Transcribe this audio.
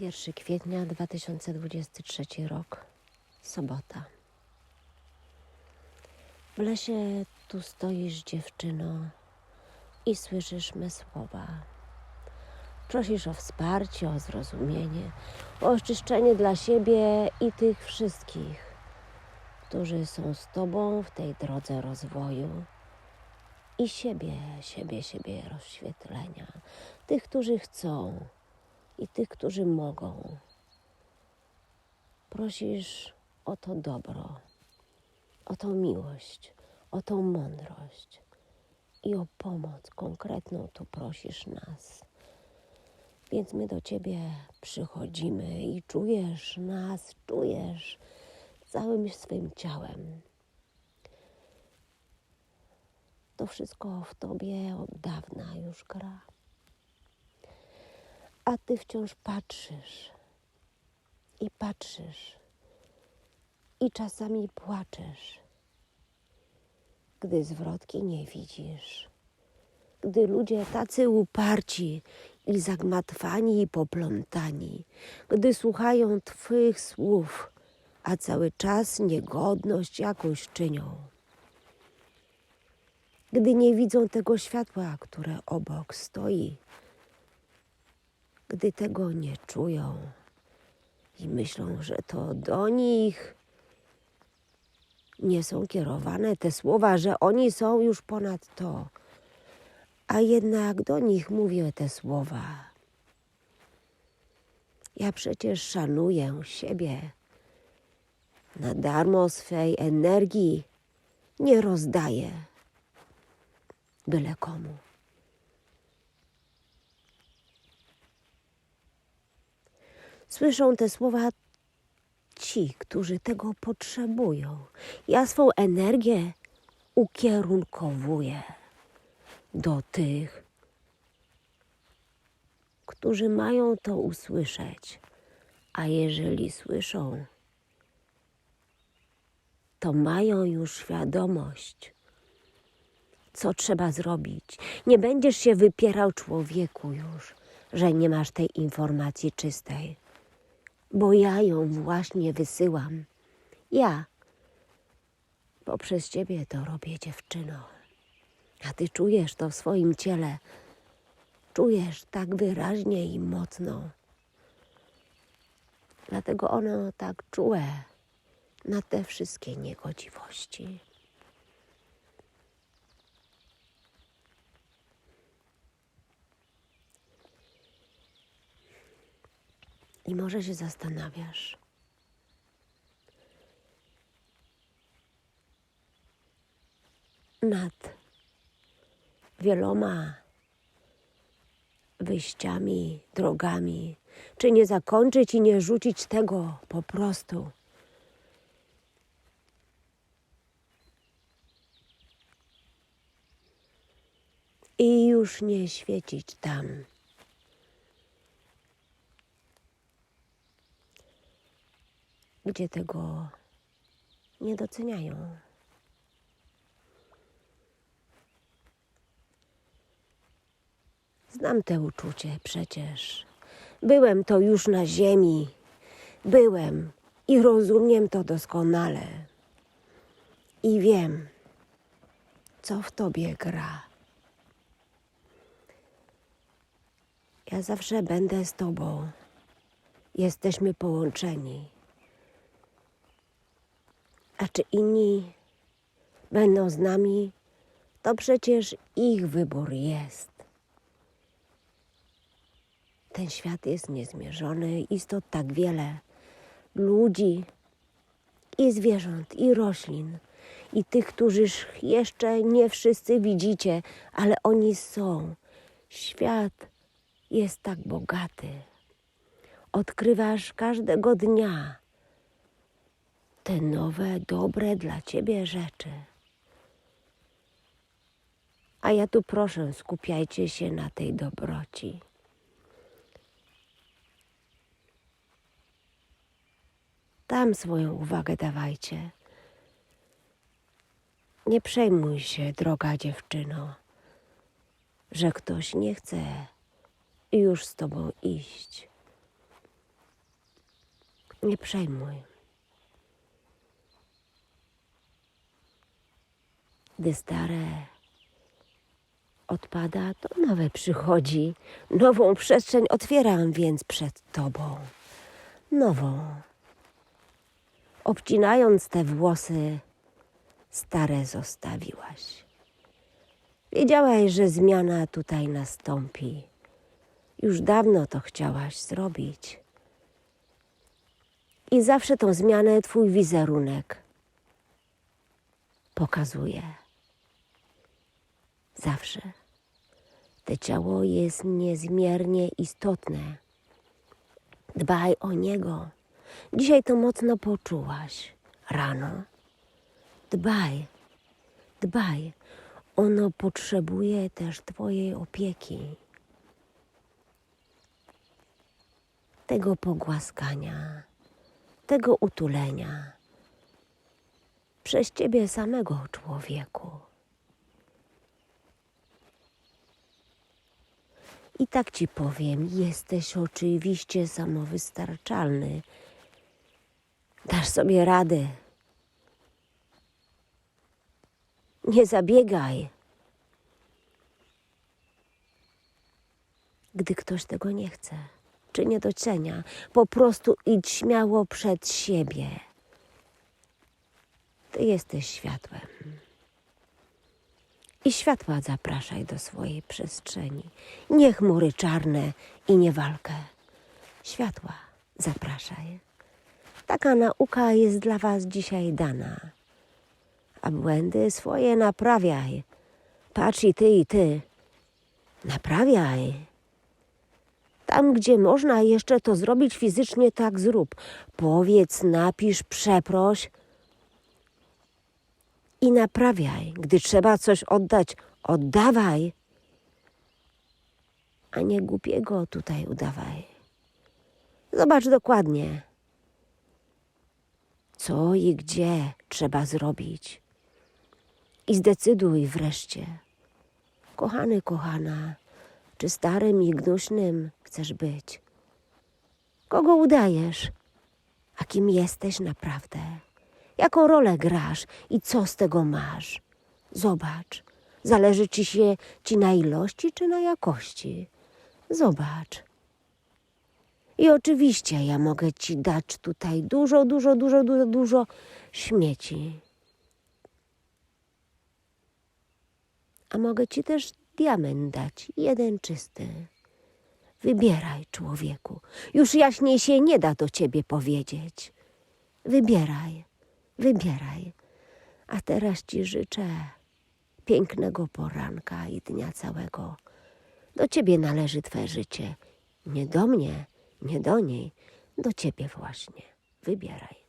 1 kwietnia 2023 rok, sobota. W lesie tu stoisz, dziewczyno, i słyszysz me słowa. Prosisz o wsparcie, o zrozumienie, o oczyszczenie dla siebie i tych wszystkich, którzy są z Tobą w tej drodze rozwoju i siebie, siebie, siebie rozświetlenia. Tych, którzy chcą i tych, którzy mogą. Prosisz o to dobro, o tą miłość, o tą mądrość i o pomoc konkretną tu prosisz nas. Więc my do Ciebie przychodzimy i czujesz nas, czujesz całym swoim ciałem. To wszystko w Tobie od dawna już gra. A Ty wciąż patrzysz. I patrzysz. I czasami płaczesz, gdy zwrotki nie widzisz, gdy ludzie tacy uparci i zagmatwani i poplątani, gdy słuchają Twych słów, a cały czas niegodność jakąś czynią. Gdy nie widzą tego światła, które obok stoi, gdy tego nie czują i myślą, że to do nich nie są kierowane te słowa, że oni są już ponad to, a jednak do nich mówię te słowa. Ja przecież szanuję siebie. Na darmo swej energii nie rozdaję byle komu. Słyszą te słowa ci, którzy tego potrzebują. Ja swą energię ukierunkowuję do tych, którzy mają to usłyszeć. A jeżeli słyszą, to mają już świadomość, co trzeba zrobić. Nie będziesz się wypierał człowieku już, że nie masz tej informacji czystej bo ja ją właśnie wysyłam. Ja. Bo przez ciebie to robię, dziewczyno. A ty czujesz to w swoim ciele. Czujesz tak wyraźnie i mocno. Dlatego ono tak czułe na te wszystkie niegodziwości. I może się zastanawiasz, nad wieloma wyjściami, drogami, czy nie zakończyć i nie rzucić tego po prostu. I już nie świecić tam. Gdzie tego nie doceniają. Znam te uczucie przecież. Byłem to już na ziemi. Byłem i rozumiem to doskonale. I wiem, co w tobie gra. Ja zawsze będę z tobą. Jesteśmy połączeni. A czy inni będą z nami, to przecież ich wybór jest. Ten świat jest niezmierzony, istot tak wiele ludzi i zwierząt, i roślin, i tych, którzy jeszcze nie wszyscy widzicie, ale oni są. Świat jest tak bogaty. Odkrywasz każdego dnia te nowe, dobre dla ciebie rzeczy. A ja tu proszę, skupiajcie się na tej dobroci. Tam swoją uwagę dawajcie. Nie przejmuj się, droga dziewczyno, że ktoś nie chce już z tobą iść. Nie przejmuj. Gdy stare odpada, to nowe przychodzi. Nową przestrzeń otwieram więc przed tobą. Nową. Obcinając te włosy, stare zostawiłaś. Wiedziałaś, że zmiana tutaj nastąpi. Już dawno to chciałaś zrobić. I zawsze tą zmianę twój wizerunek pokazuje. Zawsze. Te ciało jest niezmiernie istotne. Dbaj o niego. Dzisiaj to mocno poczułaś. Rano. Dbaj, dbaj. Ono potrzebuje też Twojej opieki. Tego pogłaskania, tego utulenia. Przez Ciebie samego, człowieku. I tak Ci powiem, jesteś oczywiście samowystarczalny. Dasz sobie radę. Nie zabiegaj. Gdy ktoś tego nie chce, czy nie docenia, po prostu idź śmiało przed siebie. Ty jesteś światłem. I światła zapraszaj do swojej przestrzeni. Nie chmury czarne i nie walkę. Światła zapraszaj. Taka nauka jest dla Was dzisiaj dana. A błędy swoje naprawiaj. Patrz i ty, i ty. Naprawiaj. Tam, gdzie można jeszcze to zrobić fizycznie, tak zrób. Powiedz, napisz, przeproś i naprawiaj. Gdy trzeba coś oddać, oddawaj. A nie głupiego tutaj udawaj. Zobacz dokładnie, co i gdzie trzeba zrobić. I zdecyduj wreszcie, kochany, kochana, czy starym i gnuśnym chcesz być? Kogo udajesz? A kim jesteś naprawdę? Jaką rolę grasz i co z tego masz? Zobacz, zależy ci się ci na ilości czy na jakości. Zobacz. I oczywiście ja mogę ci dać tutaj dużo, dużo, dużo, dużo, dużo śmieci. A mogę ci też diament dać, jeden czysty. Wybieraj, człowieku. Już jaśniej się nie da do ciebie powiedzieć. Wybieraj, wybieraj. A teraz ci życzę pięknego poranka i dnia całego. Do ciebie należy twe życie. Nie do mnie, nie do niej, do ciebie właśnie. Wybieraj.